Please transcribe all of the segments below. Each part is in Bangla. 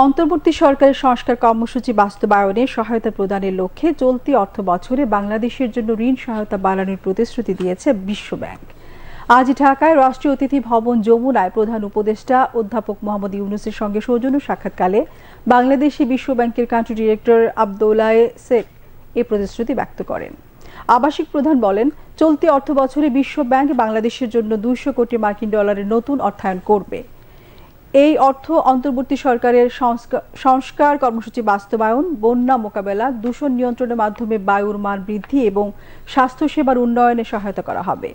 অন্তর্বর্তী সরকারের সংস্কার কর্মসূচি বাস্তবায়নে সহায়তা প্রদানের লক্ষ্যে চলতি অর্থ বছরে বাংলাদেশের জন্য ঋণ সহায়তা বাড়ানোর প্রতিশ্রুতি দিয়েছে বিশ্বব্যাংক। আজ ঢাকায় রাষ্ট্রীয় অতিথি ভবন যমুনায় প্রধান উপদেষ্টা অধ্যাপক মোহাম্মদ ইউনুসের সঙ্গে সৌজন্য সাক্ষাৎকালে বাংলাদেশি বিশ্ব ব্যাংকের কান্ট্রি ডিরেক্টর আবদৌলায়ে শেখ এ প্রতিশ্রুতি ব্যক্ত করেন। আবাসিক প্রধান বলেন, চলতি অর্থ বছরে বিশ্ব ব্যাংক বাংলাদেশের জন্য দুইশো কোটি মার্কিন ডলারের নতুন অর্থায়ন করবে। এই অর্থ অন্তর্বর্তী সরকারের সংস্কার- কর্মসূচি বাস্তবায়ন, বন্যা মোকাবেলা, দূষণ নিয়ন্ত্রণের মাধ্যমে বায়ুর মান বৃদ্ধি এবং স্বাস্থ্যসেবার উন্নয়নে সহায়তা করা হবে।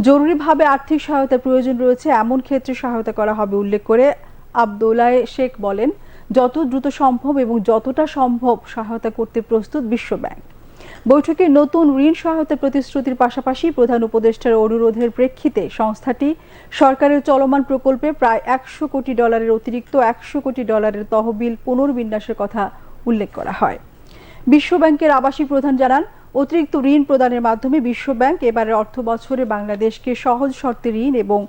জরুরিভাবে আর্থিক সহায়তার প্রয়োজন রয়েছে, এমন ক্ষেত্রে সহায়তা করা হবে উল্লেখ করে আবদুল্লাহ শেখ বলেন, যত দ্রুত সম্ভব এবং যতটা সম্ভব সহায়তা করতে প্রস্তুত বিশ্ব ব্যাংক। বৈঠকে নতুন ঋণ সহায়তা প্রতিশ্রুতির পাশাপাশি প্রধান উপদেষ্টার অনুরোধের প্রেক্ষিতে সংস্থাটি সরকারের চলমান প্রকল্পে প্রায় একশো কোটি ডলারের অতিরিক্ত একশো কোটি ডলারের তহবিল পুনর্বিন্যাসের কথা উল্লেখ করা হয়। বিশ্ব ব্যাংকের আবাসিক প্রধান জানান, অতিরিক্ত ঋণ প্রদানের মাধ্যমে বিশ্ব ব্যাংক এবারের অর্থ বছরে বাংলাদেশকে সহজ শর্তে ঋণ এবং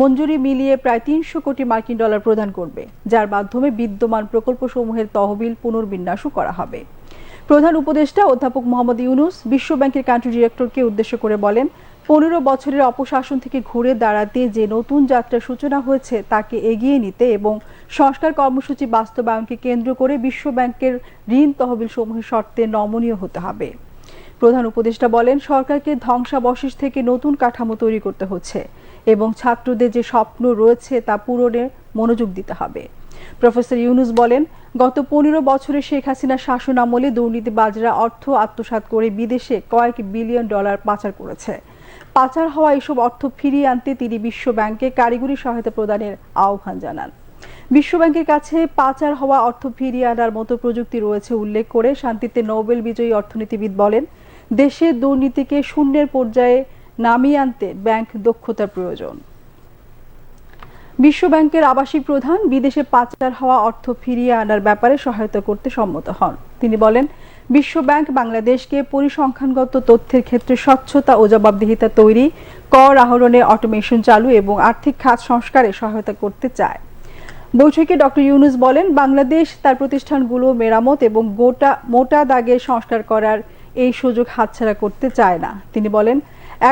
মঞ্জুরি মিলিয়ে প্রায় তিনশো কোটি মার্কিন ডলার প্রদান করবে, যার মাধ্যমে বিদ্যমান প্রকল্পসমূহের তহবিল পুনর্বিন্যাসও করা হবে। প্রধান উপদেষ্টা অধ্যাপক মোহাম্মদ ইউনুস বিশ্ব ব্যাংকের কান্ট্রি ডিরেক্টরকে উদ্দেশ্য করে বলেন, পনেরো বছরের অপশাসন থেকে ঘুরে দাঁড়াতে যে নতুন যাত্রার সূচনা হয়েছে তাকে এগিয়ে নিতে এবং সংস্কার কর্মসূচি বাস্তবায়নকে কেন্দ্র করে বিশ্ব ব্যাংকের ঋণ তহবিল সমূহের শর্তে নমনীয় হতে হবে। প্রধান উপদেষ্টা বলেন, সরকারকে ধ্বংসাবশেষ থেকে নতুন কাঠামো তৈরি করতে হচ্ছে এবং ছাত্রদের যে স্বপ্ন রয়েছে তা পূরণে মনোযোগ দিতে হবে। প্রফেসর ইউনুস বলেন, গত পনেরো বছরে শেখ হাসিনার শাসন আমলে দুর্নীতিবাজরা অর্থ আত্মসাৎ করে বিদেশে কয়েক বিলিয়ন ডলার পাচার করেছে। পাচার হওয়া এসব অর্থ ফিরিয়ে আনতে তিনি বিশ্ব ব্যাংকে কারিগরি সহায়তা প্রদানের আহ্বান জানান। বিশ্ব ব্যাংকের কাছে পাচার হওয়া অর্থ ফিরিয়ে আনার মতো প্রযুক্তি রয়েছে উল্লেখ করে শান্তিতে নোবেল বিজয়ী অর্থনীতিবিদ বলেন দেশের দুর্নীতিকে শূন্যের পর্যায়ে নামিয়ে আনতে ব্যাংক দক্ষতার প্রয়োজন। বিশ্ব ব্যাংকের আবাসিক প্রধান বিদেশে পাচার হওয়া অর্থ ফিরিয়ে আনার ব্যাপারে সহায়তা করতে সম্মত হন। তিনি বলেন বিশ্ব ব্যাংক বাংলাদেশকে পরিসংখ্যানগত তথ্যের ক্ষেত্রে স্বচ্ছতা ও জবাবদিহিতা তৈরি, কর আহরণে অটোমেশন চালু এবং আর্থিক খাত সংস্কারে সহায়তা করতে চায়। বৈঠকে ডক্টর ইউনুস বলেন, বাংলাদেশ তার প্রতিষ্ঠানগুলো মেরামত এবং গোটা মোটা দাগের সংস্কার করার এই সুযোগ হাতছাড়া করতে চায় না। তিনি বলেন,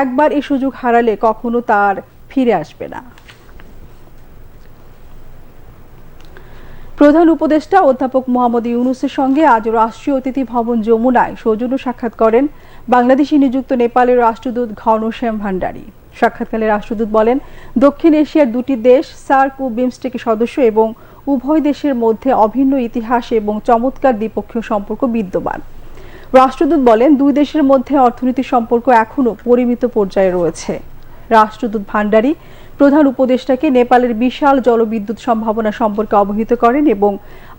একবার এই সুযোগ হারালে কখনো তার ফিরে আসবে না। প্রধান উপদেষ্টা অধ্যাপক মোহাম্মদ ইউনুসের সঙ্গে আজ রাষ্ট্রীয় অতিথি ভবন যমুনায় সৌজন্য সাক্ষাৎ করেন বাংলাদেশি নিযুক্ত নেপালের রাষ্ট্রদূত ঘনশ্যাম ভান্ডারী। সাক্ষাৎকালে রাষ্ট্রদূত বলেন, দক্ষিণ এশিয়ার দুটি দেশ, সার্ক ও বিমস্টেকের সদস্য এবং উভয় দেশের মধ্যে অভিন্ন ইতিহাস এবং চমৎকার দ্বিপক্ষীয় সম্পর্ক বিদ্যমান। রাষ্ট্রদূত বলেন, দুই দেশের মধ্যে অর্থনৈতিক সম্পর্ক এখনও পরিমিত পর্যায়ে রয়েছে। রাষ্ট্রদূত ভান্ডারী প্রধান উপদেষ্টাকে নেপালের বিশাল জলবিদ্যুৎ সম্ভাবনা সম্পর্কে অবহিত করেন এবং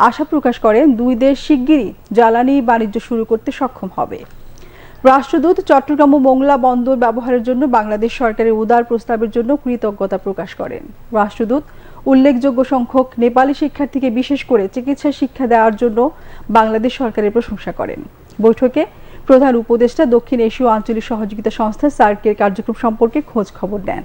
আশা প্রকাশ করেন দুই দেশ শিগগিরই জ্বালানি বাণিজ্য শুরু করতে সক্ষম হবে। রাষ্ট্রদূত চট্টগ্রাম ও মোংলা বন্দর ব্যবহারের জন্য বাংলাদেশ সরকারের উদার প্রস্তাবের জন্য কৃতজ্ঞতা প্রকাশ করেন। রাষ্ট্রদূত উল্লেখযোগ্য সংখ্যক নেপালি শিক্ষার্থীকে বিশেষ করে চিকিৎসা শিক্ষা দেওয়ার জন্য বাংলাদেশ সরকারের প্রশংসা করেন। বৈঠকে প্রধান উপদেষ্টা দক্ষিণ এশীয় আঞ্চলিক সহযোগিতা সংস্থা সার্কের কার্যক্রম সম্পর্কে খোঁজ খবর দেন